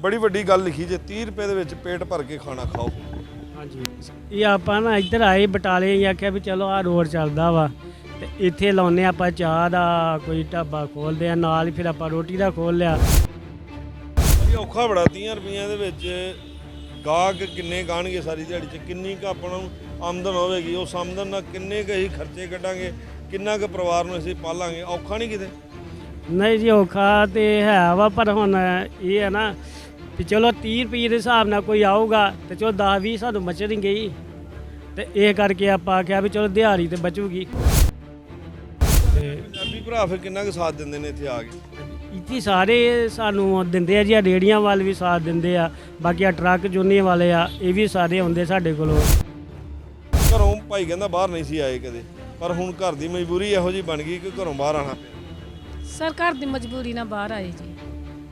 ਬੜੀ ਵੱਡੀ ਗੱਲ ਲਿਖੀ ਜੇ 30 ਰੁਪਏ ਦੇ ਵਿੱਚ ਪੇਟ ਭਰ ਕੇ ਖਾਣਾ ਖਾਓ। ਹਾਂਜੀ। ਇਹ ਆਪਾਂ ਨਾ ਇੱਧਰ ਆਏ ਬਟਾਲੇ ਹੀ ਆਖਿਆ ਵੀ ਚਲੋ ਆ ਰੋਡ ਚੱਲਦਾ ਵਾ ਤੇ ਇੱਥੇ ਲਾਉਨੇ ਆਪਾਂ ਚਾਹ ਦਾ ਕੋਈ ਢਾਬਾ ਖੋਲਦੇ ਆ ਨਾਲ ਹੀ ਫਿਰ ਆਪਾਂ ਰੋਟੀ ਦਾ ਖੋਲ ਲਿਆ। ਇਹ ਔਖਾ ਬੜਾ 30 ਰੁਪਈਆਂ ਦੇ ਵਿੱਚ ਗਾਹਕ ਕਿੰਨੇ ਗਾਣਗੇ ਸਾਰੀ ਦਿਹਾੜੀ 'ਚ ਕਿੰਨੀ ਕੁ ਆਪਾਂ ਨੂੰ ਆਮਦਨ ਹੋਵੇਗੀ ਉਸ ਆਮਦਨ ਨਾਲ ਕਿੰਨੇ ਕੁ ਅਸੀਂ ਖਰਚੇ ਕੱਢਾਂਗੇ ਕਿੰਨਾ ਕੁ ਪਰਿਵਾਰ ਨੂੰ ਅਸੀਂ ਪਾਲਾਂਗੇ ਔਖਾ ਨਹੀਂ ਕਿਤੇ? ਨਹੀਂ ਜੀ ਔਖਾ ਤੇ ਹੈ ਵਾ ਪਰ ਹੁਣ ਇਹ ਹੈ ਨਾ ਵੀ ਚਲੋ 30 ਰੁਪਏ ਦੇ ਹਿਸਾਬ ਨਾਲ ਕੋਈ ਆਊਗਾ ਤੇ ਚਲੋ 10 20 ਸਾਨੂੰ ਬਚਣਗੇ ਹੀ ਤੇ ਇਹ ਕਰਕੇ ਆਪਾਂ ਆਖਿਆ ਵੀ ਚਲੋ ਦਿਹਾੜੀ ਤੇ ਬਚੂਗੀ। ਤੇ ਪੰਜਾਬੀ ਭਰਾ ਫਿਰ ਕਿੰਨਾ ਕੁ ਸਾਥ ਦਿੰਦੇ ਨੇ ਇੱਥੇ ਆ ਕੇ? ਇੱਥੇ ਸਾਰੇ ਸਾਨੂੰ ਦਿੰਦੇ ਆ ਜੀ ਆਹ ਰੇੜੀਆਂ ਵਾਲ ਵੀ ਸਾਥ ਦਿੰਦੇ ਆ ਬਾਕੀ ਆ ਟਰੱਕ ਜੁਨੀ ਵਾਲੇ ਆ ਇਹ ਵੀ ਸਾਰੇ ਆਉਂਦੇ ਸਾਡੇ ਕੋਲੋਂ। ਘਰੋਂ ਭਾਈ ਕਹਿੰਦਾ ਬਾਹਰ ਨਹੀਂ ਸੀ ਆਏ ਕਦੇ ਪਰ ਹੁਣ ਘਰ ਦੀ ਮਜਬੂਰੀ ਇਹੋ ਜੀ ਬਣ ਗਈ ਕਿ ਘਰੋਂ ਬਾਹਰ ਆਣਾ ਪਿਆ। ਸਰ ਘਰ ਦੀ ਮਜਬੂਰੀ ਨਾਲ ਬਾਹਰ ਆਏ ਜੀ।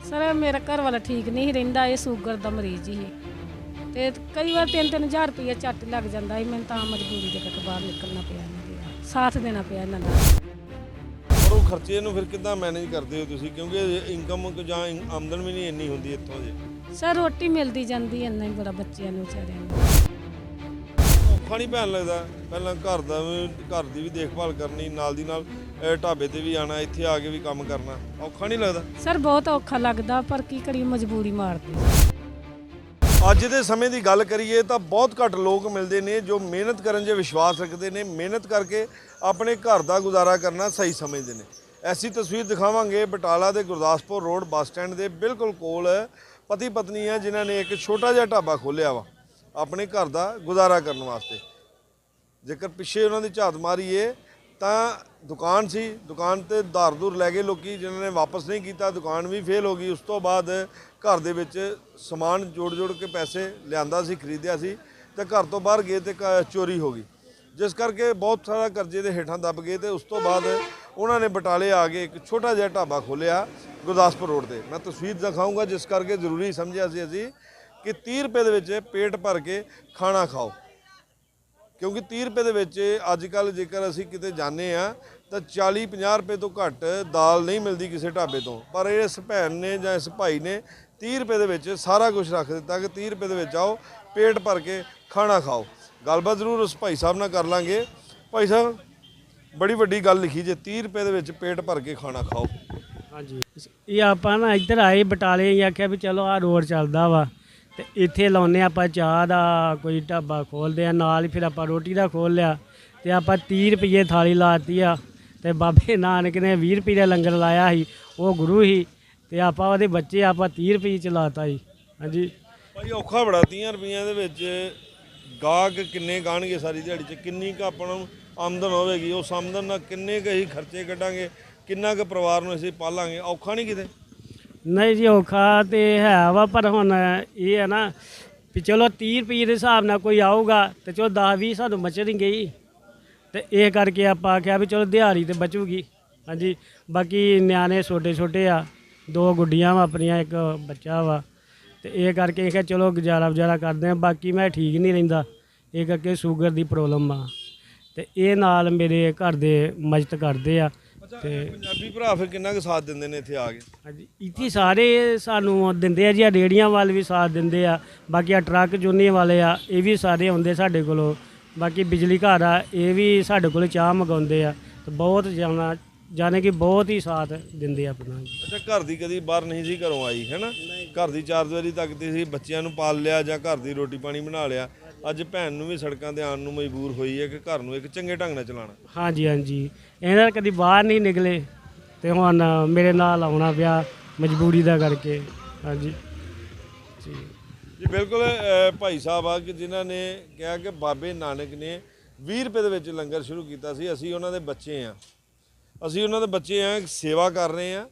ਸਰ ਮੇਰਾ ਘਰ ਵਾਲਾ ਠੀਕ ਨਹੀਂ ਸੀ ਰਹਿੰਦਾ ਇਹ ਸ਼ੂਗਰ ਦਾ ਮਰੀਜ਼ ਹੀ। ਤੇ ਕਈ ਵਾਰ 3-3000 ਰੁਪਏ ਝੱਟ ਲੱਗ ਜਾਂਦਾ ਸੀ ਮੈਨੂੰ ਤਾਂ ਮਜਬੂਰੀ ਦੇ ਕਰਕੇ ਬਾਹਰ ਨਿਕਲਣਾ ਪਿਆ ਇਹਨਾਂ ਦੇ ਸਾਥ ਦੇਣਾ ਪਿਆ ਇਹਨਾਂ ਦਾ ਪਰ ਉਹ ਖਰਚੇ ਨੂੰ ਫਿਰ ਕਿੱਦਾਂ ਮੈਨੇਜ ਕਰਦੇ ਹੋ ਤੁਸੀਂ? ਕਿਉਂਕਿ ਇਨਕਮ ਜਾਂ ਇਨ- ਆਮਦਨ ਵੀ ਨਹੀਂ ਇੰਨੀ ਹੁੰਦੀ ਇੱਥੋਂ ਦੇ ਸਰ ਰੋਟੀ ਮਿਲਦੀ ਜਾਂਦੀ ਇੰਨਾ ਹੀ ਬੜਾ ਬੱਚਿਆਂ ਨੂੰ ਵਿਚਾਰਿਆਂ ਨੂੰ। ਔਖਾ ਨਹੀਂ ਪੈਣ ਲੱਗਦਾ। ਪਹਿਲਾਂ ਘਰ ਦਾ ਵੀ ਘਰ ਦੀ ਵੀ ਦੇਖਭਾਲ ਕਰਨੀ ਨਾਲ ਦੀ ਨਾਲ ਢਾਬੇ ਤੇ ਵੀ ਆਣਾ ਇੱਥੇ ਆ ਕੇ ਵੀ ਕੰਮ ਕਰਨਾ। ਔਖਾ ਨਹੀਂ ਲੱਗਦਾ? ਸਰ ਬਹੁਤ ਔਖਾ ਲੱਗਦਾ ਪਰ ਕੀ ਕਰੀਏ ਮਜਬੂਰੀ ਮਾਰਦੀ ਅੱਜ ਦੇ ਸਮੇਂ ਦੀ ਗੱਲ ਕਰੀਏ ਤਾਂ ਬਹੁਤ ਘੱਟ ਲੋਕ ਮਿਲਦੇ ਨੇ ਜੋ ਮਿਹਨਤ ਕਰਨ 'ਚ ਵਿਸ਼ਵਾਸ ਰੱਖਦੇ ਨੇ। ਮਿਹਨਤ ਕਰਕੇ ਆਪਣੇ ਘਰ ਦਾ ਗੁਜ਼ਾਰਾ ਕਰਨਾ ਸਹੀ ਸਮਝਦੇ ਨੇ। ਐਸੀ ਤਸਵੀਰ ਦਿਖਾਵਾਂਗੇ ਬਟਾਲਾ ਦੇ ਗੁਰਦਾਸਪੁਰ ਰੋਡ ਬੱਸ ਸਟੈਂਡ ਦੇ ਬਿਲਕੁਲ ਕੋਲ ਪਤੀ ਪਤਨੀ ਆ ਜਿਨ੍ਹਾਂ ਨੇ ਇੱਕ ਛੋਟਾ ਜਿਹਾ ਢਾਬਾ ਖੋਲ੍ਹਿਆ ਵਾ ਆਪਣੇ ਘਰ ਦਾ ਗੁਜ਼ਾਰਾ ਕਰਨ ਵਾਸਤੇ। ਜੇਕਰ ਪਿੱਛੇ ਉਹਨਾਂ ਦੀ ਝਾਤ ਮਾਰੀਏ ਤਾਂ ਦੁਕਾਨ ਸੀ, ਦੁਕਾਨ ਤੇ ਧਾਰ ਦੂਰ ਲੈ ਗਏ ਲੋਕੀ, ਜਿਨ੍ਹਾਂ ਨੇ ਵਾਪਸ ਨਹੀਂ ਕੀਤਾ, ਦੁਕਾਨ ਵੀ ਫੇਲ ਹੋ ਗਈ। ਉਸ ਤੋਂ ਬਾਅਦ ਘਰ ਦੇ ਵਿੱਚ ਸਮਾਨ ਜੋੜ ਜੋੜ ਕੇ ਪੈਸੇ ਲਿਆਂਦਾ ਸੀ, ਖਰੀਦਿਆ ਸੀ ਤੇ ਘਰ ਤੋਂ ਬਾਹਰ ਗਏ ਤੇ ਕ- ਚੋਰੀ ਹੋ ਗਈ। ਜਿਸ ਕਰਕੇ ਬਹੁਤ ਸਾਰਾ ਕਰਜ਼ੇ ਦੇ ਹੇਠਾਂ ਦੱਬ ਗਏ ਤੇ ਉਸ ਤੋਂ ਬਾਅਦ ਉਹਨਾਂ ਨੇ ਬਟਾਲੇ ਆ ਕੇ ਇੱਕ ਛੋਟਾ ਜਿਹਾ ਢਾਬਾ ਖੋਲ੍ਹਿਆ ਗੁਰਦਾਸਪੁਰ ਰੋਡ ਤੇ। ਮੈਂ ਤਸਵੀਰ ਦਿਖਾਊਂਗਾ, ਜਿਸ ਕਰਕੇ ਜ਼ਰੂਰੀ ਸਮਝਿਆ ਸੀ ਅਸੀਂ ਕਿ 30 ਰੁਪਏ ਦੇ ਵਿੱਚ ਪੇਟ ਭਰ ਕੇ ਖਾਣਾ ਖਾਓ। ਕਿਉਂਕਿ 30 ਰੁਪਏ ਦੇ ਵਿੱਚ ਅੱਜ ਕੱਲ ਜੇਕਰ ਅਸੀਂ ਕਿਤੇ ਜਾਂਦੇ ਆ ਤਾਂ 40 50 ਰੁਪਏ ਤੋਂ ਘੱਟ ਦਾਲ ਨਹੀਂ ਮਿਲਦੀ ਕਿਸੇ ਢਾਬੇ ਤੋਂ। ਪਰ ਇਸ ਭੈਣ ਨੇ ਜਾਂ ਇਸ ਭਾਈ ਨੇ 30 ਰੁਪਏ ਦੇ ਵਿੱਚ ਸਾਰਾ ਕੁਝ ਰੱਖ ਦਿੱਤਾ ਕਿ 30 ਰੁਪਏ ਦੇ ਵਿੱਚ ਆਓ, ਪੇਟ ਭਰ ਕੇ ਖਾਣਾ ਖਾਓ। ਗੱਲਬਾਤ ਜ਼ਰੂਰ ਉਸ ਭਾਈ ਸਾਹਿਬ ਨਾਲ ਕਰ ਲਾਂਗੇ। ਭਾਈ ਸਾਹਿਬ, ਬੜੀ ਵੱਡੀ ਗੱਲ ਲਿਖੀ ਜੇ 30 ਰੁਪਏ ਦੇ ਵਿੱਚ ਪੇਟ ਭਰ ਕੇ ਖਾਣਾ ਖਾਓ। ਹਾਂਜੀ। ਇਹ ਆਪਾਂ ਨਾ ਇੱਧਰ ਆਏ ਬਟਾਲੇ ਹੀ ਆਖਿਆ ਵੀ ਚਲੋ ਆ ਰੋਡ ਚੱਲਦਾ ਵਾ। ਤੇ ਇੱਥੇ ਲਾਉਨੇ ਆਪਾਂ ਚਾਹ ਦਾ ਕੋਈ ਢਾਬਾ ਖੋਲਦੇ ਆ ਨਾਲ ਹੀ ਫਿਰ ਆਪਾਂ ਰੋਟੀ ਦਾ ਖੋਲ ਲਿਆ ਤੇ ਆਪਾਂ 30 ਰੁਪਏ ਥਾਲੀ ਲਾਤੀ ਆ ਤੇ ਬਾਬੇ ਨਾਨਕ ਨੇ 20 ਰੁਪਏ ਦਾ ਲੰਗਰ ਲਾਇਆ ਸੀ, ਉਹ ਗੁਰੂ ਸੀ ਤੇ ਆਪਾਂ ਉਹਦੇ ਬੱਚੇ ਆਪਾਂ 30 ਰੁਪਏ ਚ ਲਾਤਾ ਜੀ ਹਾਂਜੀ। ਭਾਈ ਔਖਾ ਬੜਾ 30 ਰੁਪਈਆਂ ਦੇ ਵਿੱਚ ਗਾਹਕ ਕਿੰਨੇ ਗਾਣਗੇ ਸਾਰੀ ਦਿਹਾੜੀ 'ਚ, ਕਿੰਨੀ ਕੁ ਆਪਾਂ ਨੂੰ ਆਮਦਨ ਹੋਵੇਗੀ, ਉਸ ਆਮਦਨ ਨਾਲ ਕਿੰਨੇ ਕੁ ਅਸੀਂ ਖਰਚੇ ਕੱਢਾਂਗੇ, ਕਿੰਨਾ ਕੁ ਪਰਿਵਾਰ ਨੂੰ ਅਸੀਂ ਪਾਲਾਂਗੇ, ਔਖਾ ਨਹੀਂ ਕਿਤੇ? ਨਹੀਂ ਜੀ ਔਖਾ ਤੇ ਹੈ ਵਾ, ਪਰ ਹੁਣ ਇਹ ਹੈ ਨਾ ਵੀ ਚਲੋ 30 ਰੁਪਏ ਦੇ ਹਿਸਾਬ ਨਾਲ ਕੋਈ ਆਊਗਾ ਤੇ ਚਲੋ 10 20 ਸਾਨੂੰ ਬਚਣਗੇ ਹੀ ਤੇ ਇਹ ਕਰਕੇ ਆਪਾਂ ਆਖਿਆ ਵੀ ਚਲੋ ਦਿਹਾੜੀ ਤੇ ਬਚੂਗੀ। ਹਾਂਜੀ, ਬਾਕੀ ਨਿਆਣੇ ਛੋਟੇ ਛੋਟੇ ਆ, ਦੋ ਗੁੱਡੀਆਂ ਵਾ ਆਪਣੀਆਂ, ਇੱਕ ਬੱਚਾ ਵਾ। ਤੇ ਇਹ ਕਰਕੇ ਇਹ ਕਿਹਾ ਚਲੋ ਗੁਜ਼ਾਰਾ ਗੁਜ਼ਾਰਾ ਕਰਦੇ ਆ, ਬਾਕੀ ਮੈਂ ਠੀਕ ਨਹੀਂ ਰਹਿੰਦਾ। ਇਹ ਕਰਕੇ ਸ਼ੂਗਰ ਦੀ ਪ੍ਰੋਬਲਮ ਆ। ਤੇ ਇਹ ਨਾਲ ਮੇਰੇ ਘਰ ਦੇ ਮਦਦ ਕਰਦੇ ਆ। ਤੇ ਪੰਜਾਬੀ ਭਰਾ ਫਿਰ ਕਿੰਨਾ ਕੁ ਸਾਥ ਦਿੰਦੇ ਨੇ ਇੱਥੇ ਆ ਕੇ ਹਾਂਜੀ ਇੱਥੇ ਸਾਰੇ ਸਾਨੂੰ ਦਿੰਦੇ ਆ ਜੀ ਆਹ ਰੇੜੀਆਂ ਵਾਲ ਵੀ ਸਾਥ ਦਿੰਦੇ ਆ ਬਾਕੀ ਆ ਟਰੱਕ ਜੁਨੀ ਵਾਲੇ ਆ ਇਹ ਵੀ ਸਾਰੇ ਆਉਂਦੇ ਸਾਡੇ ਕੋਲੋਂ ਬਾਕੀ ਬਿਜਲੀ ਘਰ ਆ ਇਹ ਵੀ ਸਾਡੇ ਕੋਲ ਚਾਹ ਮੰਗਾਉਂਦੇ ਆ ਤੇ ਬਹੁਤ ਜਾਣਾ ਜਾਣੇ ਕਿ ਬਹੁਤ ਹੀ ਸਾਥ ਦਿੰਦੇ ਆ ਆਪਣਾ। ਅੱਛਾ ਘਰ ਦੀ ਕਦੀ ਬਾਹਰ ਨਹੀਂ ਸੀ ਘਰੋਂ ਆਈ ਹੈਨਾ ਘਰ ਦੀ ਚਾਰ ਦੀਵਾਰੀ ਤੱਕ ਤੇ ਸੀ ਬੱਚਿਆਂ ਨੂੰ ਪਾਲ ਲਿਆ ਜਾਂ ਘਰ ਦੀ ਰੋਟੀ ਪਾਣੀ ਬਣਾ ਲਿਆ ਅੱਜ ਭੈਣ ਨੂੰ ਵੀ ਸੜਕਾਂ ਤੇ ਆਉਣ ਨੂੰ ਮਜਬੂਰ ਹੋਈ ਹੈ ਕਿ ਘਰ ਨੂੰ ਇੱਕ ਚੰਗੇ ਢੰਗ ਨਾਲ ਚਲਾਉਣਾ। ਹਾਂਜੀ ਹਾਂਜੀ। ਇਹਨਾਂ ਕਦੀ ਬਾਹਰ ਨਹੀਂ ਨਿਕਲੇ ਤੇ ਹੁਣ ਮੇਰੇ ਨਾਲ ਆਉਣਾ ਪਿਆ ਮਜਬੂਰੀ ਦਾ ਕਰਕੇ। ਹਾਂਜੀ। ਜੀ। ਜੀ ਬਿਲਕੁਲ ਅ, ਭਾਈ ਸਾਹਿਬ ਆ ਕਿ ਜਿਨ੍ਹਾਂ ਨੇ ਕਿਹਾ ਕਿ ਬਾਬੇ ਨਾਨਕ ਨੇ 20 ਰੁਪਏ ਦੇ ਵਿੱਚ ਲੰਗਰ ਸ਼ੁਰੂ ਕੀਤਾ ਸੀ ਅਸੀਂ ਉਹਨਾਂ ਦੇ ਬੱਚੇ ਆ ਅਸੀਂ ਉਹਨਾਂ ਦੇ ਬੱਚੇ ਆ ਸੇਵਾ ਕਰ ਰਹੇ ਆ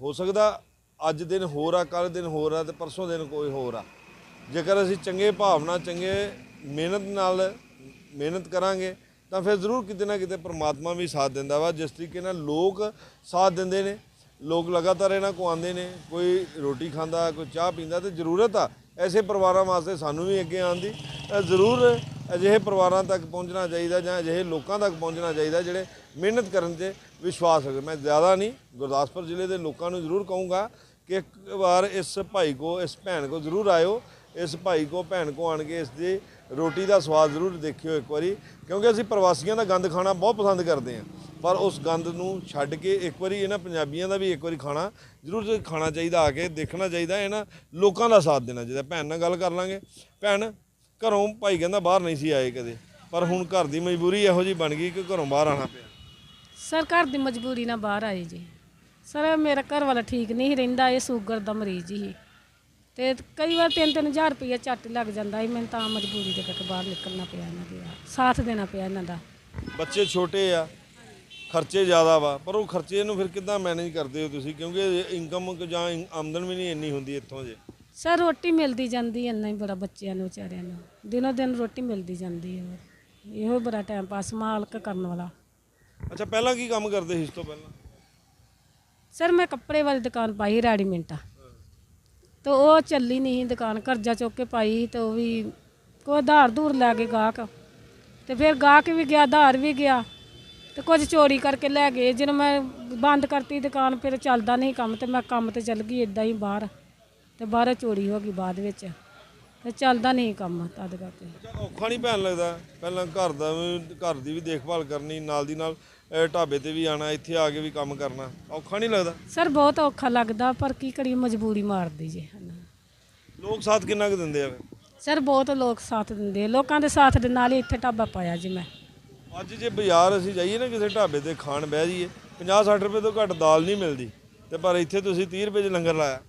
ਹੋ ਸਕਦਾ ਅੱਜ ਦਿਨ ਹੋਰ ਆ ਕੱਲ ਦਿਨ ਹੋਰ ਆ ਤੇ ਪਰਸੋਂ ਦਿਨ ਕੋਈ ਹੋਰ ਆ। ਜੇਕਰ ਅਸੀਂ ਚੰਗੇ ਭਾਵਨਾ, ਚੰਗੇ ਮਿਹਨਤ ਨਾਲ ਮਿਹਨਤ ਕਰਾਂਗੇ, ਤਾਂ ਫਿਰ ਜ਼ਰੂਰ ਕਿਤੇ ਨਾ ਕਿਤੇ ਪ੍ਰਮਾਤਮਾ ਵੀ ਸਾਥ ਦਿੰਦਾ ਵਾ। ਜਿਸ ਤਰੀਕੇ ਨਾਲ ਲੋਕ ਸਾਥ ਦਿੰਦੇ ਨੇ, ਲੋਕ ਲਗਾਤਾਰ ਇਹਨਾਂ ਕੋ ਆਉਂਦੇ ਨੇ, ਕੋਈ ਰੋਟੀ ਖਾਂਦਾ, ਕੋਈ ਚਾਹ ਪੀਂਦਾ, ਤੇ ਜ਼ਰੂਰਤ ਆ ਐਸੇ ਪਰਿਵਾਰਾਂ ਵਾਸਤੇ ਸਾਨੂੰ ਵੀ ਅੱਗੇ ਆਉਣ ਦੀ। ਜ਼ਰੂਰ ਅਜਿਹੇ ਪਰਿਵਾਰਾਂ ਤੱਕ ਪਹੁੰਚਣਾ ਚਾਹੀਦਾ ਜਾਂ ਅਜਿਹੇ ਲੋਕਾਂ ਤੱਕ ਪਹੁੰਚਣਾ ਚਾਹੀਦਾ ਜਿਹੜੇ ਮਿਹਨਤ ਕਰਨ 'ਤੇ ਵਿਸ਼ਵਾਸ ਰੱਖਦੇ। ਮੈਂ ਜ਼ਿਆਦਾ ਨਹੀਂ, ਗੁਰਦਾਸਪੁਰ ਜ਼ਿਲ੍ਹੇ ਦੇ ਲੋਕਾਂ ਨੂੰ ਜ਼ਰੂਰ ਕਹੂੰਗਾ ਕਿ ਕਿ ਇੱਕ ਵਾਰ ਇਸ ਭਾਈ ਕੋ, ਇਸ ਭੈਣ ਕੋ ਜ਼ਰੂਰ ਆਇਓ। ਇਸ ਭਾਈ ਕੋ, ਭੈਣ ਕੋ ਆਣ ਕੇ ਇਸ ਦੀ ਰੋਟੀ ਦਾ ਸਵਾਦ ਜ਼ਰੂਰ ਦੇਖਿਓ ਇੱਕ ਵਾਰੀ, ਕਿਉਂਕਿ ਅਸੀਂ ਪ੍ਰਵਾਸੀਆਂ ਦਾ ਗੰਦ ਖਾਣਾ ਬਹੁਤ ਪਸੰਦ ਕਰਦੇ ਹਾਂ। ਪਰ ਉਸ ਗੰਦ ਨੂੰ ਛੱਡ ਕੇ ਇੱਕ ਵਾਰੀ ਇਹਨਾਂ ਪੰਜਾਬੀਆਂ ਦਾ ਵੀ ਇੱਕ ਵਾਰੀ ਖਾਣਾ ਜ਼ਰੂਰ ਖਾਣਾ ਚਾਹੀਦਾ, ਆ ਕੇ ਦੇਖਣਾ ਚਾਹੀਦਾ, ਇਹਨਾਂ ਲੋਕਾਂ ਦਾ ਸਾਥ ਦੇਣਾ ਚਾਹੀਦਾ। ਭੈਣ ਨਾਲ ਗੱਲ ਕਰ ਲਾਂਗੇ। ਭੈਣ, ਘਰੋਂ ਭਾਈ ਕਹਿੰਦਾ ਬਾਹਰ ਨਹੀਂ ਸੀ ਆਏ ਕਦੇ, ਪਰ ਹੁਣ ਘਰ ਦੀ ਮਜਬੂਰੀ ਇਹੋ ਜੀ ਬਣ ਗਈ ਕਿ ਘਰੋਂ ਬਾਹਰ ਆਣਾ ਪਿਆ। ਸਰ, ਘਰ ਦੀ ਮਜਬੂਰੀ ਨਾਲ ਬਾਹਰ ਆਏ ਜੀ। ਸਰ ਮੇਰਾ ਘਰ ਵਾਲਾ ਠੀਕ ਨਹੀਂ ਰਹਿੰਦਾ ਇਹ ਸ਼ੂਗਰ ਦਾ ਮਰੀਜ਼ ਹੀ। ਤੇ ਕਈ ਵਾਰ 3-3000 ਰੁਪਏ ਝੱਟ ਲੱਗ ਜਾਂਦਾ ਸੀ। ਮੈਨੂੰ ਤਾਂ ਮਜਬੂਰੀ ਦੇ ਕਰਕੇ ਬਾਹਰ ਨਿਕਲਣਾ ਪਿਆ ਇਹਨਾਂ ਦੇ ਸਾਥ ਦੇਣਾ ਪਿਆ ਇਹਨਾਂ ਦਾ। ਬੱਚੇ ਛੋਟੇ ਆ ਖਰਚੇ ਜ਼ਿਆਦਾ ਵਾ ਪਰ ਉਹ ਖਰਚੇ ਨੂੰ ਫਿਰ ਕਿੱਦਾਂ ਮੈਨੇਜ ਕਰਦੇ ਹੋ ਤੁਸੀਂ? ਕਿਉਂਕਿ ਇਨਕਮ ਜਾਂ ਆਮਦਨ ਵੀ ਨਹੀਂ ਇੰਨੀ ਹੁੰਦੀ ਇੱਥੋਂ ਜੇ। ਸਰ ਰੋਟੀ ਮਿਲਦੀ ਜਾਂਦੀ ਇੰਨਾ ਹੀ ਬੜਾ ਬੱਚਿਆਂ ਨੂੰ ਵਿਚਾਰਿਆਂ ਨੂੰ। ਦਿਨੋਂ ਦਿਨ ਰੋਟੀ ਮਿਲਦੀ ਜਾਂਦੀ ਹੈ। ਇਹੋ ਬੜਾ ਟਾਈਮ ਪਾਸ ਮਾਲਕ ਕਰਨ ਵਾਲਾ। ਅੱਛਾ ਪਹਿਲਾਂ ਕੀ ਕੰਮ ਕਰਦੇ ਸੀ ਇਸ ਤੋਂ ਪਹਿਲਾਂ? ਸਰ ਮੈਂ ਕੱਪੜੇ ਵਾਲੀ ਦੁਕਾਨ ਪਾਈ ਰੈਡੀਮੇਟ ਤੇ ਉਹ ਚੱਲੀ ਨਹੀਂ ਸੀ ਦੁਕਾਨ, ਕਰਜ਼ਾ ਚੁੱਕ ਕੇ ਪਾਈ ਤੇ ਉਹ ਵੀ ਕੋਈ ਆਧਾਰ ਧੂਰ ਲੈ ਕੇ ਗਾਹਕ। ਤੇ ਫਿਰ ਗਾਹਕ ਵੀ ਗਿਆ, ਆਧਾਰ ਵੀ ਗਿਆ ਤੇ ਕੁਝ ਚੋਰੀ ਕਰਕੇ ਲੈ ਗਏ। ਜਦੋਂ ਮੈਂ ਬੰਦ ਕਰਤੀ ਦੁਕਾਨ, ਫਿਰ ਚੱਲਦਾ ਨਹੀਂ ਕੰਮ ਤੇ ਮੈਂ ਕੰਮ ਤੇ ਚੱਲ ਗਈ ਇਦਾਂ ਹੀ ਬਾਹਰ ਤੇ ਬਾਹਰ ਚੋਰੀ ਹੋ ਗਈ ਬਾਅਦ ਵਿੱਚ ਤੇ ਚੱਲਦਾ ਨਹੀਂ ਕੰਮ ਤਦ ਕਰਕੇ। ਔਖਾ ਨਹੀਂ ਪੈਣ ਲੱਗਦਾ। ਪਹਿਲਾਂ ਘਰ ਦਾ ਵੀ ਘਰ ਦੀ ਵੀ ਦੇਖਭਾਲ ਕਰਨੀ, ਨਾਲ ਦੀ ਨਾਲ ਢਾਬੇ ਤੇ ਵੀ ਆਣਾ ਇੱਥੇ ਆ ਕੇ ਵੀ ਕੰਮ ਕਰਨਾ। ਔਖਾ ਨਹੀਂ ਲੱਗਦਾ? ਸਰ ਬਹੁਤ ਔਖਾ ਲੱਗਦਾ ਪਰ ਕੀ ਕਰੀ ਮਜਬੂਰੀ ਮਾਰਦੀ ਜੇ ਸਾਨੂੰ ਲੋਕ ਸਾਥ ਕਿੰਨਾ ਕੁ ਦਿੰਦੇ ਆ ਫਿਰ? ਸਰ ਬਹੁਤ ਲੋਕ ਸਾਥ ਦਿੰਦੇ ਆ। ਲੋਕਾਂ ਦੇ ਸਾਥ ਦੇ ਨਾਲ ਹੀ ਇੱਥੇ ਢਾਬਾ ਪਾਇਆ ਜੀ ਮੈਂ। ਅੱਜ ਜੇ ਬਾਜ਼ਾਰ ਅਸੀਂ ਜਾਈਏ ਨਾ ਕਿਸੇ ਢਾਬੇ ਤੇ ਖਾਣ ਬਹਿ ਜਾਈਏ 50 60 ਰੁਪਏ ਤੋਂ ਘੱਟ ਦਾਲ ਨਹੀਂ ਮਿਲਦੀ। ਤੇ ਪਰ ਇੱਥੇ ਤੁਸੀਂ 30 ਰੁਪਏ 'ਚ ਲੰਗਰ ਲਾਇਆ।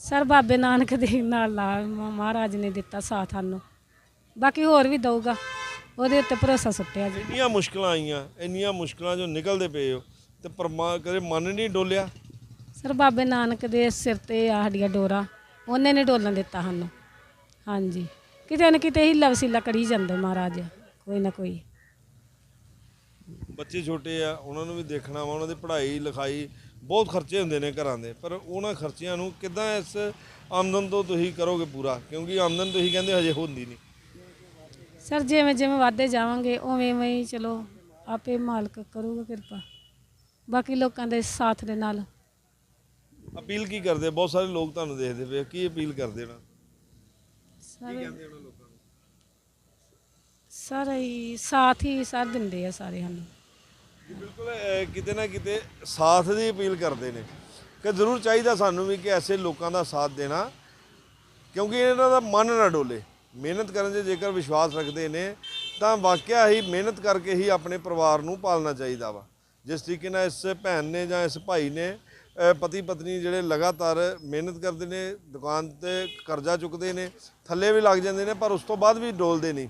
ਸਰ ਬਾਬੇ ਨਾਨਕ ਦੇ ਨਾਲ ਲਾ ਮਹਾਰਾਜ ਨੇ ਦਿੱਤਾ ਸਾਥ ਸਾਨੂੰ। ਬਾਕੀ ਹੋਰ ਵੀ ਦਊਗਾ। ਉਹਦੇ ਉੱਤੇ ਭਰੋਸਾ ਸੁੱਟਿਆ ਜੀ। ਇੰਨੀਆਂ ਮੁਸ਼ਕਲਾਂ ਆਈਆਂ ਇੰਨੀਆਂ ਮੁਸ਼ਕਲਾਂ ਜੋ ਨਿਕਲਦੇ ਪਏ ਹੋ ਤੇ ਪਰਮਾ ਕਦੇ ਮਨ ਨਹੀਂ ਡੋਲਿਆ? ਸਰ ਬਾਬੇ ਨਾਨਕ ਦੇ ਸਿਰ ਤੇ ਆ ਸਾਡੀਆਂ ਡੋਰਾ ਉਹਨੇ ਨੇ ਡੋਲਣ ਦਿੱਤਾ ਸਾਨੂੰ। ਹਾਂਜੀ। ਕਿਤੇ ਨਾ ਕਿਤੇ ਹੀਲਾ ਵਸੀਲਾ ਕਰੀ ਜਾਂਦੇ ਮਹਾਰਾਜ ਕੋਈ ਨਾ ਕੋਈ। ਬੱਚੇ ਛੋਟੇ ਆ ਉਹਨਾਂ ਨੂੰ ਵੀ ਦੇਖਣਾ ਵਾ ਉਹਨਾਂ ਦੀ ਪੜ੍ਹਾਈ ਲਿਖਾਈ ਬਹੁਤ ਖਰਚੇ ਹੁੰਦੇ ਨੇ ਘਰਾਂ ਦੇ ਪਰ ਉਹਨਾਂ ਖਰਚਿਆਂ ਨੂੰ ਕਿੱਦਾਂ ਇਸ ਆਮਦਨ ਤੋਂ ਤੁਸੀਂ ਕਰੋਗੇ ਪੂਰਾ? ਕਿਉਂਕਿ ਆਮਦਨ ਤੁਸੀਂ ਕਹਿੰਦੇ ਹਜੇ ਹੁੰਦੀ ਨਹੀਂ। ਸਰ ਜਿਵੇਂ ਜਿਵੇਂ ਵਾਧੇ ਜਾਵਾਂਗੇ ਉਵੇਂ ਉਵੇਂ ਹੀ ਚਲੋ ਆਪੇ ਮਾਲਕ ਕਰੂਗਾ ਕਿਰਪਾ। ਬਾਕੀ ਲੋਕਾਂ ਦੇ ਸਾਥ ਦੇ ਨਾਲ। ਅਪੀਲ ਕੀ ਕਰਦੇ ਬਹੁਤ ਸਾਰੇ ਲੋਕ ਤੁਹਾਨੂੰ ਦੇਖਦੇ ਪਏ ਆ, ਕੀ ਅਪੀਲ ਕਰਦੇ ਨਾ? ਸਰ ਕਹਿੰਦੇ ਉਹਨਾਂ ਲੋਕਾਂ ਨੂੰ ਸਰ ਹੀ ਸਾਥ ਹੀ ਸਰ ਦਿੰਦੇ ਆ ਸਾਰੇ ਸਾਨੂੰ। ਜੀ ਬਿਲਕੁਲ ਅਹ, ਕਿਤੇ ਨਾ ਕਿਤੇ ਸਾਥ ਦੀ ਅਪੀਲ ਕਰਦੇ ਨੇ। ਕਿ ਜ਼ਰੂਰ ਚਾਹੀਦਾ ਸਾਨੂੰ ਵੀ ਕਿ ਐਸੇ ਲੋਕਾਂ ਦਾ ਸਾਥ ਦੇਣਾ ਕਿਉਂਕਿ ਇਹਨਾਂ ਦਾ ਮਨ ਨਾ ਡੋਲੇ। ਮਿਹਨਤ ਕਰਨ 'ਚ ਜੇਕਰ ਵਿਸ਼ਵਾਸ ਰੱਖਦੇ ਨੇ, ਤਾਂ ਵਾਕਿਆ ਹੀ ਮਿਹਨਤ ਕਰਕੇ ਹੀ ਆਪਣੇ ਪਰਿਵਾਰ ਨੂੰ ਪਾਲਣਾ ਚਾਹੀਦਾ ਵਾ। ਜਿਸ ਤਰੀਕੇ ਨਾਲ ਇਸ ਭੈਣ ਨੇ ਜਾਂ ਇਸ ਭਾਈ ਨੇ ਪਤੀ ਪਤਨੀ ਜਿਹੜੇ ਲਗਾਤਾਰ ਮਿਹਨਤ ਕਰਦੇ ਨੇ, ਦੁਕਾਨ ਤੇ ਕਰਜ਼ਾ ਚੁੱਕਦੇ ਨੇ, ਥੱਲੇ ਵੀ ਲੱਗ ਜਾਂਦੇ ਨੇ, ਪਰ ਉਸ ਤੋਂ ਬਾਅਦ ਵੀ ਡੋਲਦੇ ਨਹੀਂ।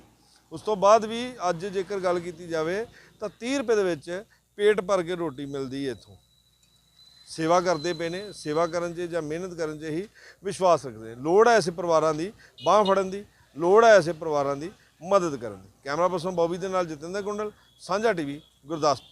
ਉਸ ਤੋਂ ਬਾਅਦ ਵੀ ਅੱਜ ਜੇਕਰ ਗੱਲ ਕੀਤੀ ਜਾਵੇ, ਤਾਂ 30 ਰੁਪਏ ਦੇ ਵਿੱਚ ਪੇਟ ਭਰ ਕੇ ਰੋਟੀ ਮਿਲਦੀ ਹੈ ਇੱਥੋਂ। ਸੇਵਾ ਕਰਦੇ ਪਏ ਨੇ, ਸੇਵਾ ਕਰਨ 'ਚ ਜਾਂ ਮਿਹਨਤ ਕਰਨ 'ਚ ਹੀ ਵਿਸ਼ਵਾਸ ਰੱਖਦੇ ਨੇ। ਲੋੜ ਹੈ ਐਸੇ ਪਰਿਵਾਰਾਂ ਦੀ ਬਾਹ ਫੜਨ ਦੀ ਲੋੜ ਹੈ ਐਸੇ ਪਰਿਵਾਰਾਂ ਦੀ ਮਦਦ ਕਰਨ ਦੀ। ਕੈਮਰਾ ਪਰਸਨ ਬੌਬੀ ਦੇ ਨਾਲ ਜਤਿੰਦਰ ਕੁੰਡਲ ਸਾਂਝਾ ਟੀਵੀ, ਗੁਰਦਾਸਪੁਰ।